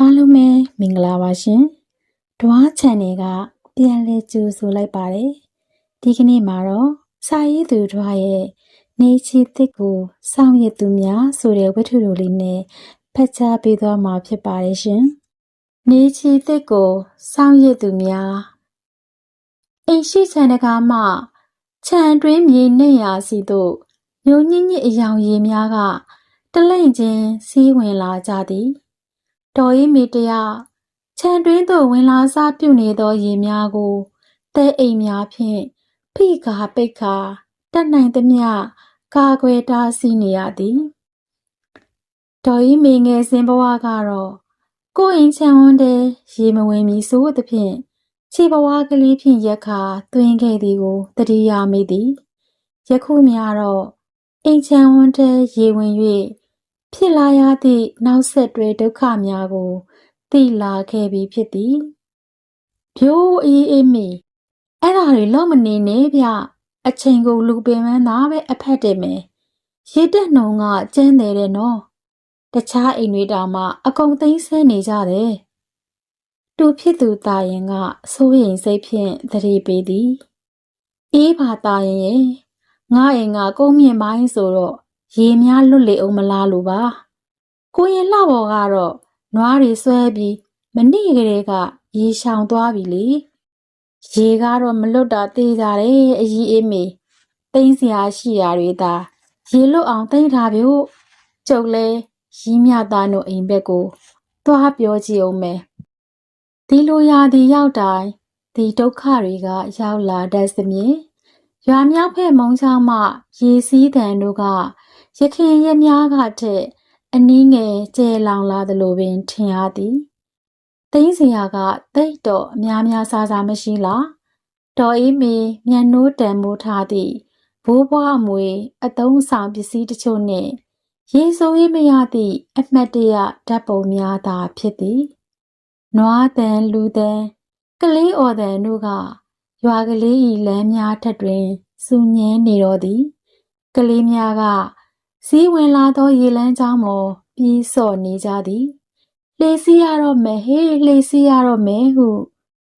အားလုံးပဲမင်္ဂလာပါရှင်။ဒွား channel ကပြန်လည်ကြိုဆိုလိုက်ပါတယ်။ဒီကနေ့မှာတော့စာရေးသူဒွားရဲ့နေချီသစ်ကိုစောင့်ရသူများဆိုတဲ့ဝတ္ထုတော်လေးနဲ့ဖတ်ကြားပေးသွားမှာဖြစ်ပါတယ်ရှင်။နေချီသစ်ကိုစောင့်ရသူများအိမ်ရှိချန်တကားမှခြံတွင်းမြေနှင့်ရာစီတို့ညိုညစ်ညစ်အယောင်ရည်များကတလိမ့်ချင်းစီးဝင်လာကြသည်။ တော်၏မိတရခြံတွင်းသို့ဝင်လာစားပြုနေသောရေများကိုတဲအိမ်များဖြင့်ဖိကာပိတ်ကာတတ်နိုင်သမျှကာကွယ်တားဆီးနေရသည်တော်၏မိငယ်စဉ်ဘဝကတော့ကိုယ်အိမ်ခြံဝန်းထဲရေမဝင်မီဆိုသဖြင့်ခြေဘဝကလေးဖြင့်ရက်ခါသွင်းခဲ့သည်ကိုတတိယမိသည်ယခုများတော့အိမ်ခြံဝန်းထဲရေဝင်၍ ဖြစ်လာရသည့်နောက်ဆက်တွဲဒုက္ခများကိုသိလာခဲ့ပြီဖြစ်သည်။ပြိုးအေးအေးမီအဲ့ဒါတွေလောမနေနဲ့ဗျအချိန်ကိုလူပင်မန်းသားပဲအဖက်တယ်မယ်။ရေတက်နှုံကကျန်းတယ်တဲ့နော်။တခြားအိမ်တွေတောင်မှအကုန်သိမ်းဆဲနေကြတယ်။တူဖြစ်သူတာရင်ကစိုးရိမ်စိတ်ဖြင့်သတိပေးသည်။အေးပါတာရင်ရဲ့ငါအိမ်ကကုန်းမြင့်ပိုင်းဆိုတော့ ရေများလွတ်လေအောင်မလားလို့ပါကိုရင်လှဘော်ကတော့နွားတွေဆွဲပြီးမနေ့ကလေးကရေရှောင်သွားပြီလေရေကတော့မလွတ်တာသေးကြတယ်အကြီးအေးမေတိမ့်စရာရှိတာတွေသာရေလွတ်အောင်တိမ့်ထားပြို့ကျုပ်လဲရီးမြသားတို့အိမ်ဘက်ကိုသွားပြောကြည့်အောင်မယ်ဒီလိုရာဒီရောက်တိုင်းဒီဒုက္ခတွေကရောက်လာတတ်စမြင်ရွာမြောက်ဖက်မုံချောင်းမှ ရေစည်းတန်တို့က ရခင်ရများကထက်အနည်းငယ်ကျဲလောင်လာသလိုပင်ထင်ရသည်သိန်းစရာကတိတ်တော့အများများစားစားမရှိလားတော်အေးမီမျက်နှိုးတန်မိုးထားသည့်ဘိုးဘွားအမွေအသုံးဆောင်ပစ္စည်းတချို့နှင့်ရေဆိုးရေးမရသည့်အမှတ်တရဓာတ်ပုံများသာဖြစ်သည်နွားတန်လူတန်ကလေးအော်တန်တို့ကရွာကလေးဤလမ်းများထက်တွင်စူညင်းနေတော့သည်ကလေးများက စည်းဝင်လာသောရေလမ်းကြောင်းပေါ်ပြေးဆော့နေကြသည်လှေစီးရတော့မယ်ဟေးလှေစီးရတော့မယ်ဟု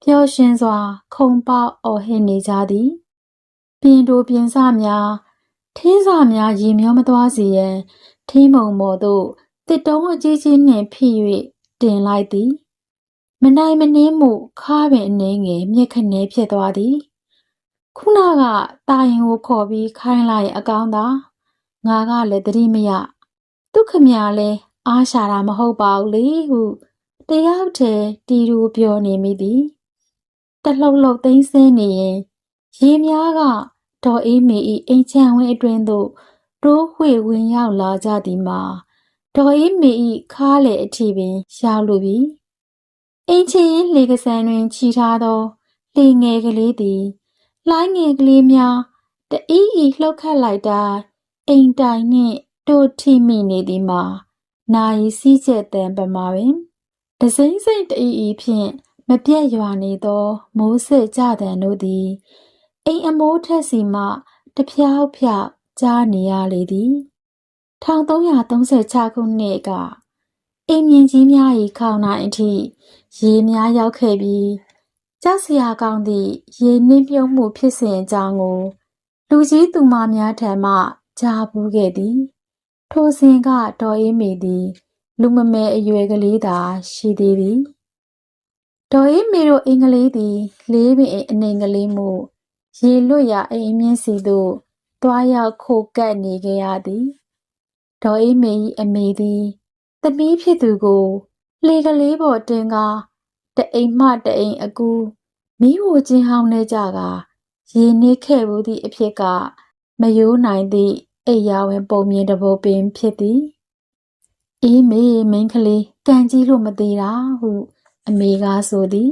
ပျော်ရွှင်စွာ ခုန်ပေါက်အော်ဟစ်နေကြသည်ပြင်တိုပြင်စများထင်းစာများရေမျောမသွားစေရန်ထင်းမုံပေါ်သို့တစ်တုံးအကြီးကြီးနှင့်ဖိ၍တင်လိုက်သည်မနိုင်မနှင်းမှုခါပင်အနေငယ်မြက်ခနဲဖြစ်သွားသည် ခုနကတာရင်ကိုခေါ်ပြီးခိုင်းလိုက်အကောင်းသာ ငါကလည်းသတိမရသူခမရလဲအားရှာတာမဟုတ်ပါဘူးလေဟုတယောက်တည်းတီတူပြောနေမိသည်တလှုပ်လှုပ်သိမ်းဆင်းနေရင်ရေများကဒေါ်အေးမေဤအိမ်ချမ်းဝင်းအတွင်းသို့တိုးဝှေဝင်ရောက်လာကြသည်မှာဒေါ်အေးမေဤခါးလေအထိပင်ရောက်လိုပြီအိမ်ချင်းလေကစံတွင်ခြိထားသောလေငယ်ကလေးသည်လှိုင်းငယ်ကလေးများတအီးအီလှုပ်ခတ်လိုက်တာ အိမ်တိုင်နှင့်တို့ထိမိနေသည်မှာနာယီစီးကျက်တံပမာပင်ဒစိမ့်စိမ့်တအီအီဖြင့်မပြတ်ရွာနေသောမိုးစစ်ကြတံတို့သည်အိမ်အမိုးထက်စီမှတဖြောက်ဖြောက်ကြားနေရလေသည်1336ခုနှစ်ကအိမ်မြင့်ကြီးများ၏ခေါင်နိုင်အထိရေများရောက်ခဲ့ပြီးကြောက်စရာကောင်းသည့်ရေနှင်းပြုံးမှုဖြစ်စဉ်အကြောင်းကိုလူကြီးသူမများထံမှ ကြားပူးခဲ့သည် ထိုစဉ်ကဒေါ်အေးမေသည် လူမမယ်အရွယ်ကလေးသာရှိသေးသည်ဒေါ်အေးမေတို့အင်္ဂလိပ်သည် လေးပင်အိမ်အနေကလေးမှုရေလွတ်ရာအိမ်အမြင့်စီသို့တွားရောက်ခိုကပ်နေကြရသည်ဒေါ်အေးမေ၏အမေသည်သမီးဖြစ်သူကိုလှေကလေးပေါ်တင်ကားတအိမ်မှတအိမ်အကူမိဖို့ချင်းဟောင်းနေကြကရေနစ်ခဲ့ဘူးသည့်အဖြစ်ကမယိုးနိုင်သည့် အိယာဝင်ပုံမြင်တပုတ်ပင်ဖြစ်သည်အေးမေမင်းကလေးကံကြီးလို့မသေးတာဟု အမေကဆိုသည်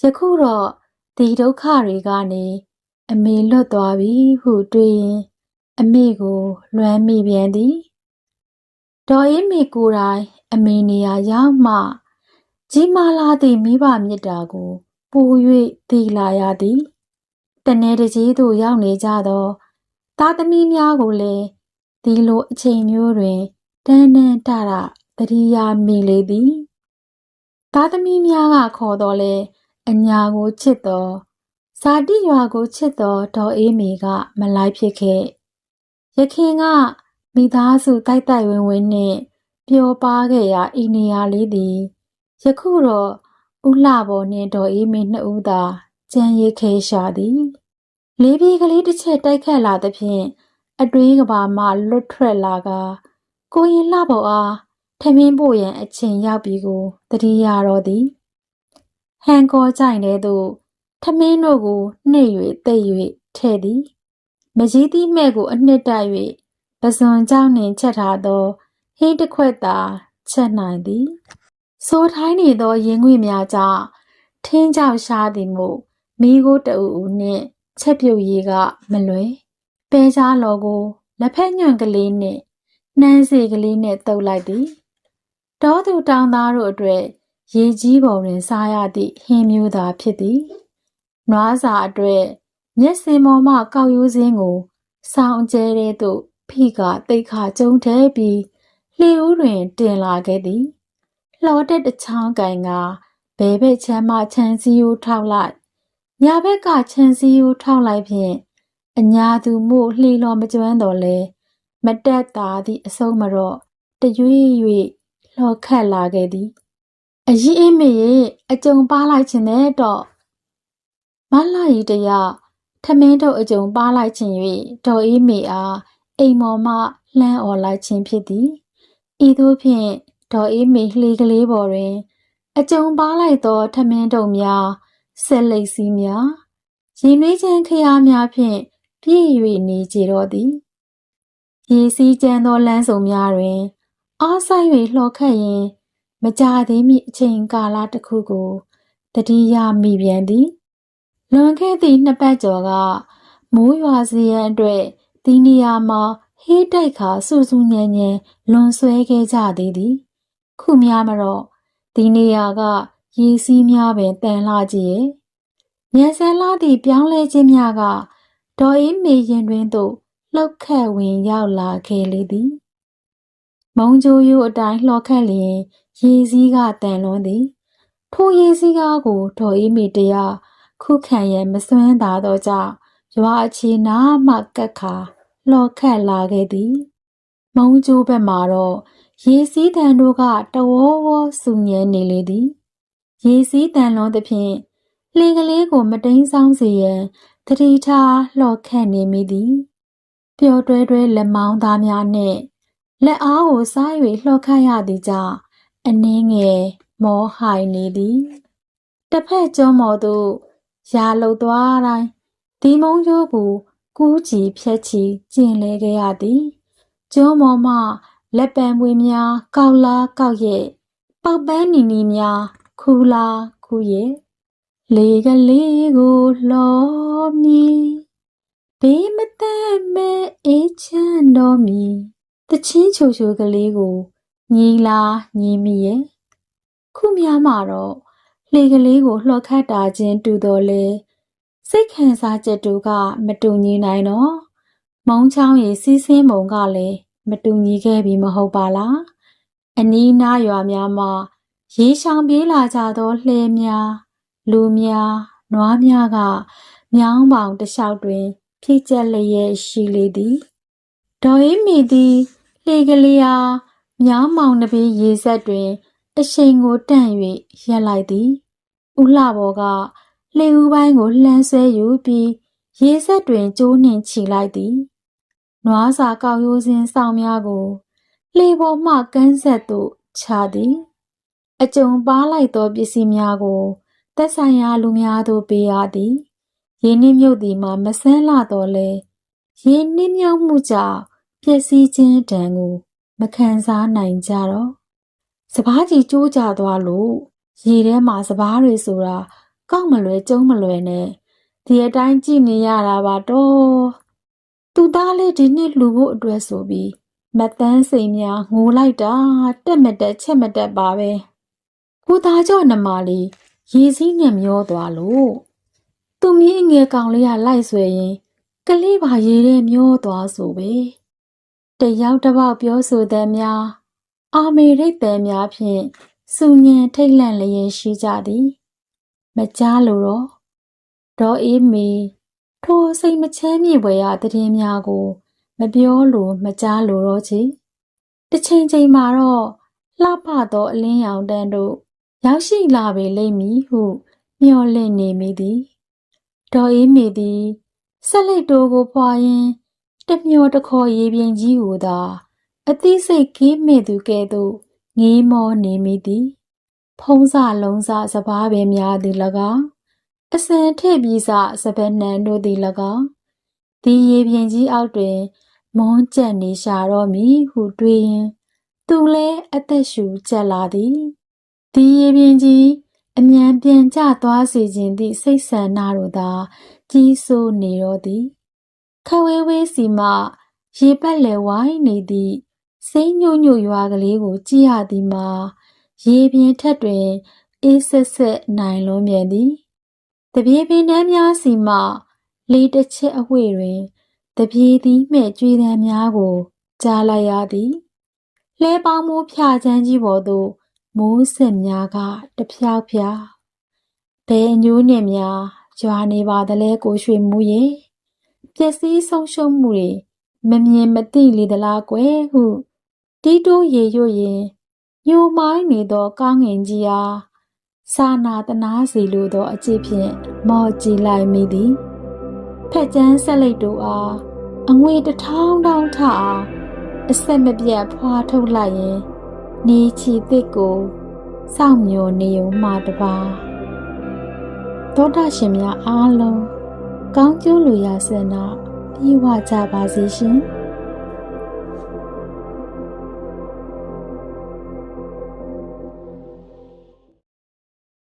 ယခုတော့ဒီဒုက္ခတွေကနေအမေလွတ်သွားပြီဟုတွေးရင်အမေကိုလွမ်းမိပြန်သည်ဒေါ်အေးမေကိုယ်တိုင်အမေနေရာရောက်မှ ကြီးမားလာသည့်မိဘမြတ်တာကိုပို၍သိလာရသည်တနေ့တကြီးသို့ရောက်နေကြသော သားသမီးများကိုလည်းဒီလိုအချိန်မျိုးတွင်တန်းတန်းတရတတိယမိလေသည်သားသမီးများကခေါ်တော်လဲအညာကိုချစ်တော်ဇာတိရွာကိုချစ်တော်ဒေါ်အေးမီကမလိုက်ဖြစ်ခဲ့ရခင်ကမိသားစုတိုက်တိုက်ဝင်းဝင်းနှင့်ပျော်ပါခဲ့ရာဤနေရာလေးသည်ယခုတော့ဥလှဘော်နှင့်ဒေါ်အေးမီနှစ်ဦးသာကြံရည်ခဲရှာသည် လေးပြေးကလေးတစ်ချက်တိုက်ခတ်လာသဖြင့်အတွင်းကဘာမှလွတ်ထွက်လာကကိုရင်လှပေါ်အားထမင်းပို့ရန်အချိန်ရောက်ပြီကိုတတိယတော်သည်ဟန်ကောကြိုင်တဲ့သို့ထမင်းတို့ကိုနှိပ်၍တိတ်၍ထဲ့သည်မကြီးသည့်မဲ့ကိုအနှစ်တိုက်၍ပဇွန်ကြောင့်နှင်ချက်ထားသောဟင်းတစ်ခွက်သာချက်နိုင်သည်စိုးထိုင်းနေသောရင်ငွေများကြောင့်ထင်းကြောက်ရှားသည်မို့မိโกတအူအူနှင့် ချက်ပြုတ်ရည်ကမလွယ်ပဲချားလော်ကိုလက်ဖက်ညွန့်ကလေးနှင့်နှမ်းစီကလေးနှင့်တုပ်လိုက်သည်တောသူတောင်သားတို့အတွက်ရေကြီးပုံတွင်စားရသည့်ဟင်းမျိုးသာဖြစ်သည်နွားစာအတွက်မျက်စင်ပေါ်မှကောက်ရိုးစင်းကိုဆောင်းကျဲတဲ့သို့ဖိကတိတ်ခါကျုံထဲပြီးလှေဦးတွင်တင်လာခဲ့သည်လှော်တက်တစ်ချောင်းကန်ကဘဲဘက်ချမ်းမှချမ်းစီကိုထောက်လိုက် ညာဘက်ကချမ်းစီကိုထောက်လိုက်ဖြင့်အညာသူမို့လှေလော်မကျွမ်းတော်လဲမတက်တာသည့်အဆုံးမတော့တရွေ့၍လှော်ခတ်လာခဲ့သည်အရင်အိမေရဲ့အကြုံပါလိုက်ခြင်းနဲ့တော့မလာရီတရထမင်းတို့အကြုံပါလိုက်ခြင်း၍ဒေါ်အေးမေအားအိမ်မော်မှလှမ်းអော်လိုက်ခြင်းဖြစ်သည်ဤသို့ဖြင့်ဒေါ်အေးမေလှေကလေးပေါ်တွင် အကြုံပါလိုက်သောထမင်းတို့များ ဆက်လိပ်စည်းများရင်နွေးချမ်းခရားများဖြင့်ပြည့်၍နေကြတော့သည်ရေစီးကြမ်းသောလမ်းစုံများတွင် အားဆိုင်၍လှော်ခတ်ရင်းမကြာသေးမီအချိန်ကာလတစ်ခုကိုတတိယမိပြန်သည်လွန်ခဲ့သည့်နှစ်ပတ်ကျော်ကမိုးရွာစီရန်အတွက်ဒီနေရာမှာဟေးတိုက်ခါစူစူညံညံလွန်ဆွဲခဲ့ကြသေးသည် ခုများမတော့ဒီနေရာက ရေစီးများပင်တန်လှကြည့်ရဲ့ညံဆန်လာသည့်ပြောင်းလဲခြင်းများကဒေါ်အေးမေရင်တွင်သို့လှုပ်ခတ်ဝင်ရောက်လာခဲ့လေသည်မုံကြိုးရိုးအတိုင်းလှော်ခတ်လျင်ရေစည်းကတန်လွန်းသည်ထိုရေစည်းကားကိုဒေါ်အေးမေတရားခုခံရန်မစွမ်းသာသောကြောင့်ရွာအခြေနာမှကက်ခါလှော်ခတ်လာခဲ့သည် မုံကျိုးဘက်မှာတော့ရေစည်းတန်တို့ကတဝေါဝေါဆူညံနေလေသည် ရေစည်းတန်လွန်သဖြင့်လှေကလေးကိုမတိန်ဆောင်စေရန်တတိထားလှော်ခတ်နေမိသည်ပျော်တွဲတွဲလက်မောင်းသားများနှင့်လက်အားကိုစား၍လှော်ခတ်ရသည်ကြောင့်အနှင်းငယ်မောဟိုင်နေသည်တစ်ဖက်ကျွန်းမော်သို့ရာလှုပ်သွားတိုင်းဒီမုံကျိုးကိုကူးချီဖြက်ချီကျင်လဲခဲ့ရသည်ကျွန်းမော်မှလက်ပံပွေများကောက်လားကောက်ရဲ့ပေါက်ပန်းနီနီများ ခူလားခူရဲ့လေကလေးကိုလှော်မီဘေးမတတ်မဲ့အေးချမ်းတော်မီတချင်းချိုချိုကလေးကိုညီလားညီမီရဲ့ခုများမှာတော့လှေကလေးကိုလှော်ခတ်တာချင်းတူတော်လဲစိတ်ခံစားချက်တို့ကမတူညီနိုင်တော့မုံချောင်းရီစီးဆင်းမုံကလည်းမတူညီခဲ့ပြီမဟုတ်ပါလားအနီးနားရွာများမှာ ရေရှောင်ပြေးလာကြသောလှဲများလူများနွားများကမြောင်းပေါင်တစ်လျှောက်တွင် ဖြည့်ကျက်လျက်ရှိလေသည်ဒေါ်အေးမီသည်လှေကလေးအားမြောင်းမောင်တစ်ပြေးရေဆက်တွင်အရှိန်ကိုတန့်၍ရက်လိုက်သည်ဥလှဘော်ကလှေဦးပိုင်းကိုလှမ်းဆွဲယူပြီးရေဆက်တွင်ကျိုးနှင်ချီလိုက်သည်နွားစာကောက်ရိုးစင်းဆောင်များကိုလှေပေါ်မှကန်းဆက်သို့ချသည် အကြုံပါလိုက်သောပစ္စည်းများကိုသက်ဆိုင်ရာလူများသို့ပေးရသည်ရင်းနှီးမြုပ်သည်မှာမဆန်းလာတော့လဲရင်းနှီးမြုပ်မှုကြောင့်ပျက်စီးခြင်းတံကိုမခံစားနိုင်ကြတော့စပားကြီးကျိုးကြသွားလို့ရေထဲမှာစပားတွေဆိုတာကောက်မလွယ်ကျုံးမလွယ်နဲ့ဒီအတိုင်းကြည့်နေရတာပါတော့သူသားလေးဒီနှစ်လူဖို့အတွက်ဆိုပြီးမတန်းစိမ်များငိုလိုက်တာတက်မတက်ချက်မတက်ပါပဲ ကိုသားကြော့နမလေးရေစည်းနဲ့မျောသွားလို့သူမင်းငယ်ကောင်လေးကလိုက်ဆွဲရင်ကလေးပါရေထဲမျောသွားဆိုပဲတယောက်တစ်ပေါက်ပြောဆိုတဲ့များအာမေရိတ်တဲ့များဖြင့်စူညံထိတ်လန့်လျက်ရှိကြသည် မကြားလို့တော့ဒေါ်အေးမေထိုစိတ်မချမ်းမြေပွေရတည်င်းများကို မပြောလို့မကြားလို့တော့ချေတစ်ချိန်ချိန်မှာတော့လှပသောအလင်းရောင်တန်းတို့ ရောက်ရှိလာပေလိမ့်မည်ဟုမျှော်လင့်နေမိသည်ဒေါ်အေးမေသည်ဆက်လက်တိုးကိုဖွာရင်းတစ်မျောတစ်ခေါ်ရေပြင်ကြီးကိုသာအသိစိတ်ကင်းမဲ့သူကဲ့သို့ငေးမောနေမိသည် ဖုံးစလုံးစစပားပင်များသည်၎င်းအစံထည့်ပြီးစစပက်နှံတို့သည်၎င်းဒီရေပြင်ကြီးအောက်တွင်မွန်းကျက်နေရှာတော့မည်ဟုတွေးရင် သူလည်းအသက်ရှူကျက်လာသည် ဒီရေပြင်ကြီးအမြန်ပြန်ကျသွားစေခြင်းသည့်စိတ်ဆန္ဒတို့သာ ကြီးစိုးနေတော့သည်ခဝဲဝဲစီမှရေပတ်လည်ဝိုင်းနေသည့်စိမ့်ညွတ်ညွတ်ရွာကလေးကို ကြည့်ရသည်မှာရေပြင်ထက်တွင်အေးဆက်ဆက်နိုင်လွန်ပြန်သည်တပြေပင်တန်းများစီမှလေတစ်ချက်အဝှေ့တွင်တပြေသည်မဲ့ကြွေးတန်းများကို ကြားလိုက်ရသည်လဲပေါင်းမိုးဖြာချမ်းကြီးပေါ်သို့ မိုးဆက်များကတဖြောက်ဖြာက်ဘယ်အညိုးနှင့်များကြွာနေပါသလဲကိုရွှေမှုရဲ့ပျက်စီးဆုံးရှုံးမှုတွေမမြင်မသိလေသလားကွယ်ဟုတီးတိုးရေရွတ်ရင်ညိုမိုင်းနေသောကောင်းငင်ကြီးအားစာနာတနာစီလိုသောအကြည့်ဖြင့်မော်ကြည့်လိုက်မိသည်ဖက်ကျန်းဆက်လိုက်တို့အားအငွေတစ်ထောင်းတောင်းထအားအဆက်မပြတ်ဖွာထုတ်လိုက်ရင် နေချီသစ်ကိုစောင့်မျှော်နေုံမှတပါသောတာရှင်များအားလုံးကောင်းကျိုးလိုရာဆန္ဒပြေဝကြပါစေရှင်